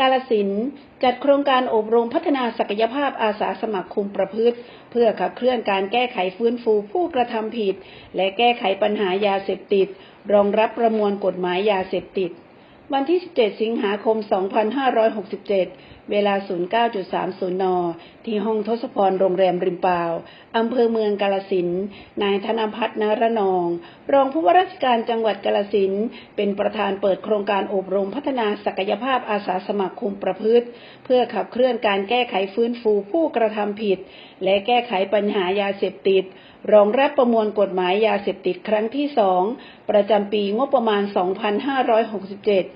การสินจัดโครงการอบรมพัฒนาศักยภาพอาสาสมัครคุมประพฤติ เพื่อขับเคลื่อนการแก้ไขฟื้นฟูผู้กระทำผิด และแก้ไขปัญหายาเสพติด รองรับประมวลกฎหมายยาเสพติด วันที่ 17 สิงหาคม 2567 เวลา 09.30 น ที่ห้องทศพรโรงแรมริมปาว อำเภอเมืองกาลสิน นายธนพัฒน์นรนอง รองผู้ว่าราชการจังหวัดกาลสิน เป็นประธานเปิดโครงการอบรมพัฒนาศักยภาพอาสาสมัครคุมประพฤติ เพื่อขับเคลื่อนการแก้ไขฟื้นฟูผู้กระทำผิด และแก้ไขปัญหายาเสพติด รองรับประมวลกฎหมายยาเสพติดครั้งที่สองประจำปีงบประมาณ 2567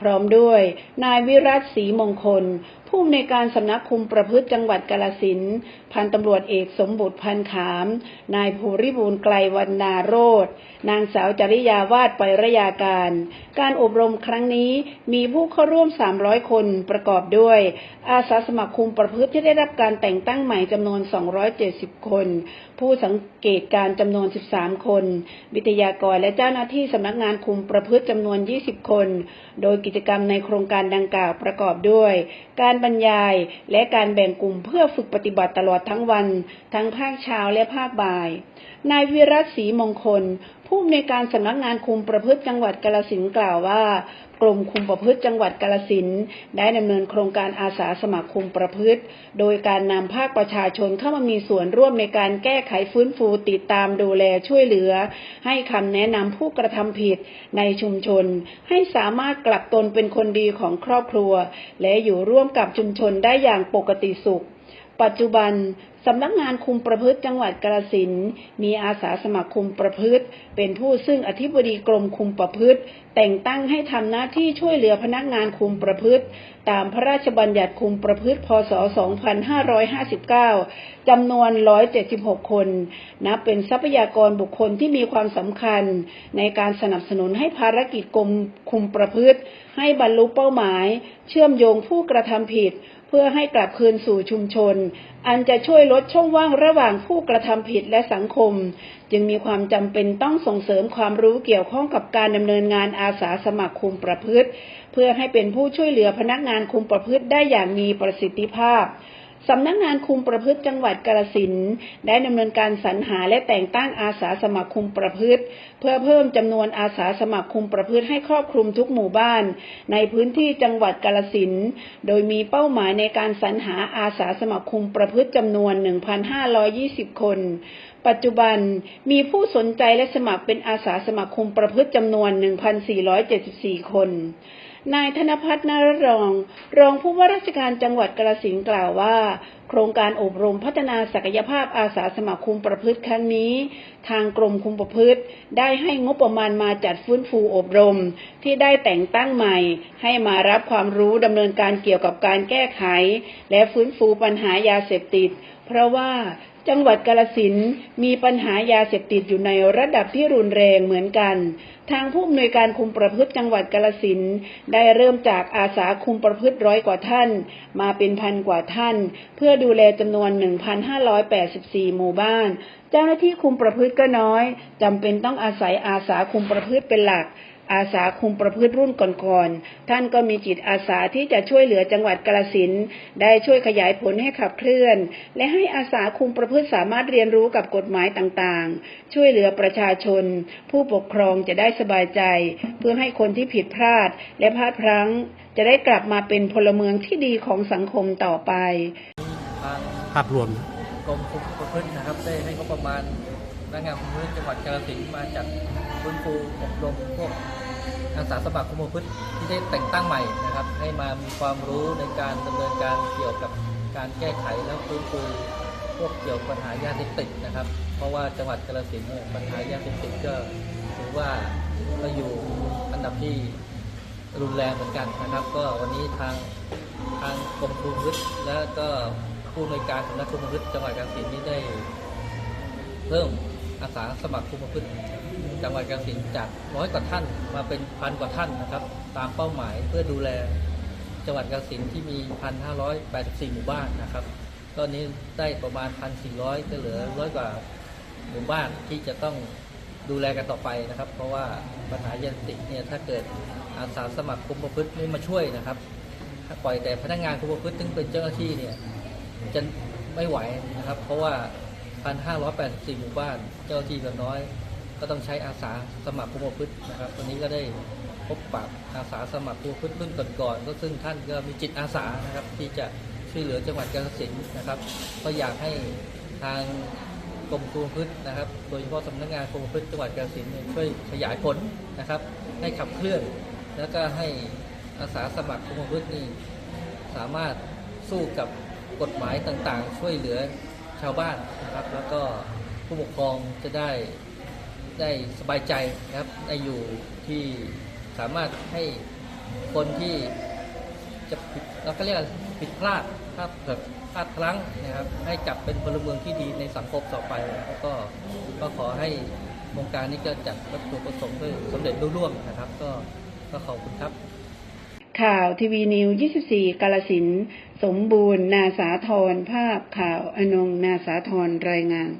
พร้อมด้วย นายวิรัตศรีมงคล ผู้อำนวยการสำนักคุมประพฤติจังหวัดกาลสินพันตำรวจเอกสมบุตรพันขาม นายภูริบูรณ์ไกลวันนาโรธนางสาวจริยาวาดไประยาการ การอบรมครั้งนี้มีผู้เข้าร่วม 300 คนประกอบด้วย อาสาสมัครคุมประพฤติที่ได้รับการแต่งตั้งใหม่จำนวน 270 คน ผู้สังเกตการจำนวน 13 คน วิทยากรและเจ้าหน้าที่สำนักงานคุมประพฤติจำนวน 20 คน โดยกิจกรรมในโครงการดังกล่าวประกอบด้วย การบรรยายและการแบ่งกลุ่มเพื่อฝึกปฏิบัติตลอดทั้งวัน ทั้งภาคเช้าและภาคบ่ายนายวิรัตศรีมงคล ผู้อำนวยการสำนักงานคุมประพฤติจังหวัดกาลสินกล่าวว่ากรมคุมประพฤติจังหวัดกาลสินได้ดำเนินโครงการอาสาสมัครคุมประพฤติ โดยการนำภาคประชาชนเข้ามามีส่วนร่วมในการแก้ไขฟื้นฟูติดตามดูแลช่วยเหลือ ให้คำแนะนำผู้กระทำผิดในชุมชน ให้สามารถกลับตนเป็นคนดีของครอบครัว และอยู่ร่วมกับชุมชนได้อย่างปกติสุข ปัจจุบันสำนักงานคุมประพฤติจังหวัดกาฬสินมีอาสาสมัครคุมประพฤติ เป็นผู้ซึ่งอธิบดีกรมคุมประพฤติ แต่งตั้งให้ทำหน้าที่ช่วยเหลือพนักงานคุมประพฤติ ตามพระราชบัญญัติคุมประพฤติ พศ 2559 จำนวน 176 คน นับเป็นทรัพยากรบุคคลที่มีความสำคัญ ในการสนับสนุนให้ภารกิจกรมคุมประพฤติ ให้บรรลุเป้าหมาย เชื่อมโยงผู้กระทำผิด เพื่อให้กลับคืนสู่ชุมชน อันจะช่วยลดช่องว่างระหว่างผู้กระทำผิดและสังคม จึงมีความจำเป็นต้องส่งเสริมความรู้เกี่ยวข้องกับการดำเนินงานอาสาสมัครคุมประพฤติ เพื่อให้เป็นผู้ช่วยเหลือพนักงานคุมประพฤติได้อย่างมีประสิทธิภาพ สำนักงานคุมประพฤติจังหวัดกาฬสินได้ดำเนินการสรรหาและแต่งตั้งอาสาสมัครคุมประพฤติ เพื่อเพิ่มจำนวนอาสาสมัครคุมประพฤติให้ครอบคลุมทุกหมู่บ้าน ในพื้นที่จังหวัดกาฬสินโดยมีเป้าหมายในการสรรหาอาสาสมัครคุมประพฤติจำนวน 1,520 คน ปัจจุบันมีผู้สนใจและสมัครเป็นอาสาสมัครคุมประพฤติจำนวน 1,474 คน นายธนพัฒน์นรรอง รองผู้ว่าราชการจังหวัดกาฬสินกล่าวว่า โครงการอบรมพัฒนาศักยภาพอาสาสมัครคุมประพฤติครั้งนี้ ทางกรมคุมประพฤติได้ให้งบประมาณมาจัดฟื้นฟูอบรม ที่ได้แต่งตั้งใหม่ ให้มารับความรู้ดำเนินการเกี่ยวกับการแก้ไข และฟื้นฟูปัญหายาเสพติด เพราะว่า จังหวัดกาลสินมีปัญหายาเสพติดอยู่ในระดับที่รุนแรงเหมือนกัน ทางผู้อำนวยการคุมประพฤติจังหวัดกาลสินได้เริ่มจากอาสาคุมประพฤติร้อยกว่าท่าน มาเป็นพันกว่าท่าน เพื่อดูแลจำนวน 1,584 หมู่บ้าน เจ้าหน้าที่คุมประพฤติก็น้อยจำเป็นต้องอาศัยอาสาคุมประพฤติเป็นหลัก อาสาคุมประพฤติรุ่นก่อนๆ ท่านก็มีจิตอาสาที่จะช่วยเหลือจังหวัดกาฬสินธุ์ได้ช่วยขยายผลให้ขับเคลื่อน และให้อาสาคุมประพฤติสามารถเรียนรู้กับกฎหมายต่างๆ ช่วยเหลือประชาชน ผู้ปกครองจะได้สบายใจ เพื่อให้คนที่ผิดพลาดและพลาดพลั้ง จะได้กลับมาเป็นพลเมืองที่ดีของสังคมต่อไปทางภาพรวมกรมคุมประพฤตินะครับได้ให้งบประมาณพนักงานคุมประพฤติจังหวัดกาฬสินธุ์มาจัดฟื้นฟูอบรมพวก อาสาสมัครคุมประพฤติที่ได้แต่งตั้งใหม่นะครับ ให้มามีความรู้ในการดำเนินการเกี่ยวกับการแก้ไขและฟื้นฟูพวกเกี่ยวกับปัญหายาเสพติดนะครับ เพราะว่าจังหวัดกาฬสินธุ์เนี่ยปัญหายาเสพติดก็ถือว่าก็อยู่อันดับที่รุนแรงเหมือนกันนะครับ ก็วันนี้ทางทางกรมคุมประพฤติและก็ผู้อำนวยการสำนักคุมประพฤติจังหวัดกาฬสินธุ์นี้ได้เพิ่มอาสาสมัครคุมประพฤติ จังหวัดกาฬสินธุ์จากร้อยกว่าท่านมาเป็นพันกว่าท่านนะครับ ตามเป้าหมายเพื่อดูแลจังหวัดกาฬสินธุ์ที่มี 1,584 หมู่บ้านนะครับ ตอนนี้ได้ประมาณ 1,400 ก็เหลือร้อยกว่าหมู่บ้านที่จะต้องดูแลกันต่อไปนะครับ เพราะว่าปัญหายาเสพติดเนี่ยถ้าเกิดอาสาสมัครคุมประพฤติไม่มาช่วยนะครับ ถ้าปล่อยแต่พนักงานคุมประพฤติซึ่งเป็นเจ้าหน้าที่เนี่ยจะไม่ไหวนะครับ เพราะว่า 1,584 หมู่บ้านเจ้าหน้าที่แบบน้อย ก็ต้องใช้อาสาสมัครคุมประพฤตินะครับวันนี้ก็ได้พบปะอาสาสมัครคุมประพฤติรุ่นก่อนๆก็ซึ่งท่านก็มีจิตอาสานะครับที่จะช่วยเหลือจังหวัดกาฬสินธุ์นะครับ ก็อยากให้ทางกรมคุมพฤตินะครับ โดยเฉพาะสำนักงานคุมพฤติจังหวัดกาฬสินธุ์เนี่ยช่วยขยายผลนะครับ ให้ขับเคลื่อน แล้วก็ให้อาสาสมัครคุมพฤตินี่สามารถสู้กับกฎหมายต่างๆ ช่วยเหลือชาวบ้านนะครับ แล้วก็ผู้ปกครองจะได้ ได้สบายใจนะครับได้อยู่ที่สามารถให้คนที่จะผิดเราก็เรียกผิดพลาดถ้าเกิดพลาดพลั้งนะครับ ให้กลับเป็นพลเมืองที่ดีในสังคมต่อไปแล้วก็ก็ขอให้โครงการนี้ก็จัดวัตถุประสงค์ด้วยสำเร็จรุ่ร่วงนะครับ ก็ก็ขอบคุณครับ ข่าวทีวีนิว 24 กาลสินสมบูรณ์ นาสาธรภาพข่าวอนงนาสาธรรายงาน